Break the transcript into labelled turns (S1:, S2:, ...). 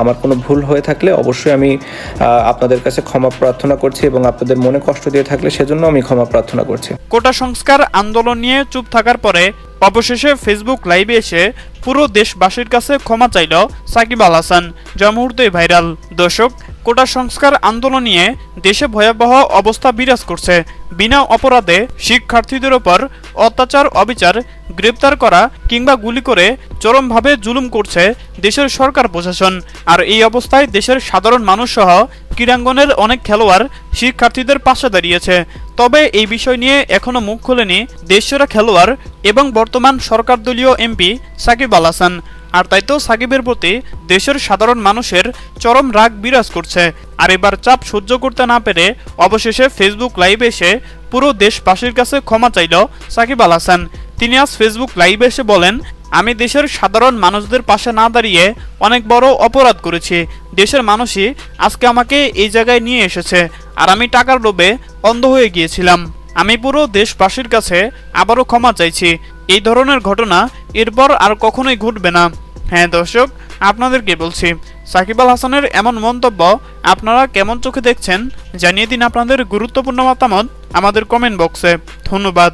S1: আমার কোনো ভুল হয়ে থাকলে অবশ্যই আমি আপনাদের কাছে ক্ষমা প্রার্থনা করছি এবং আপনাদের মনে কষ্ট দিয়ে থাকলে সেজন্য আমি ক্ষমা প্রার্থনা করছি।
S2: কোটা সংস্কার আন্দোলন নিয়ে চুপ থাকার পরে অবশেষে ফেসবুক লাইভে এসে পুরো দেশবাসীর কাছে ক্ষমা চাইল সাকিব আল হাসান। যা মুহূর্তে ভাইরাল দর্শক কোটা সংস্কার আন্দোলন নিয়ে দেশে ভয়াবহ অবস্থা বিরাজ করছে। বিনা অপরাধে শিক্ষার্থীদের ওপর অত্যাচার, অবিচার, গ্রেপ্তার করা কিংবা গুলি করে চরমভাবে জুলুম করছে দেশের সরকার প্রশাসন। আর এই অবস্থায় দেশের সাধারণ মানুষ সহ ক্রীড়াঙ্গনের অনেক খেলোয়াড় শিক্ষার্থীদের পাশে দাঁড়িয়েছে। তবে এই বিষয় নিয়ে এখনও মুখ খোলেনি দেশসেরা খেলোয়াড় এবং বর্তমান সরকার দলীয় এমপি সাকিব আল হাসান। আর তাই তো সাকিবের প্রতি দেশের সাধারণ মানুষের চরম রাগ বিরাজ করছে। আর এবার চাপ সহ্য করতে না পেরে অবশেষে ফেসবুক লাইভে এসে পুরো দেশবাসীর কাছে ক্ষমা চাইল সাকিব আল হাসান। তিনি আজ ফেসবুক লাইভে এসে বলেন আমি দেশের সাধারণ মানুষদের পাশে না দাঁড়িয়ে অনেক বড় অপরাধ করেছি। দেশের মানুষই আজকে আমাকে এই জায়গায় নিয়ে এসেছে আর আমি টাকার লোভে অন্ধ হয়ে গিয়েছিলাম। আমি পুরো দেশবাসীর কাছে আবারও ক্ষমা চাইছি। এই ধরনের ঘটনা এরপর আর কখনোই ঘটবে না। হ্যাঁ দর্শক, আপনাদেরকে বলছি, সাকিব আল হাসানের এমন মন্তব্য আপনারা কেমন চোখে দেখছেন জানিয়ে দিন আপনাদের গুরুত্বপূর্ণ মতামত আমাদের কমেন্ট বক্সে ধন্যবাদ।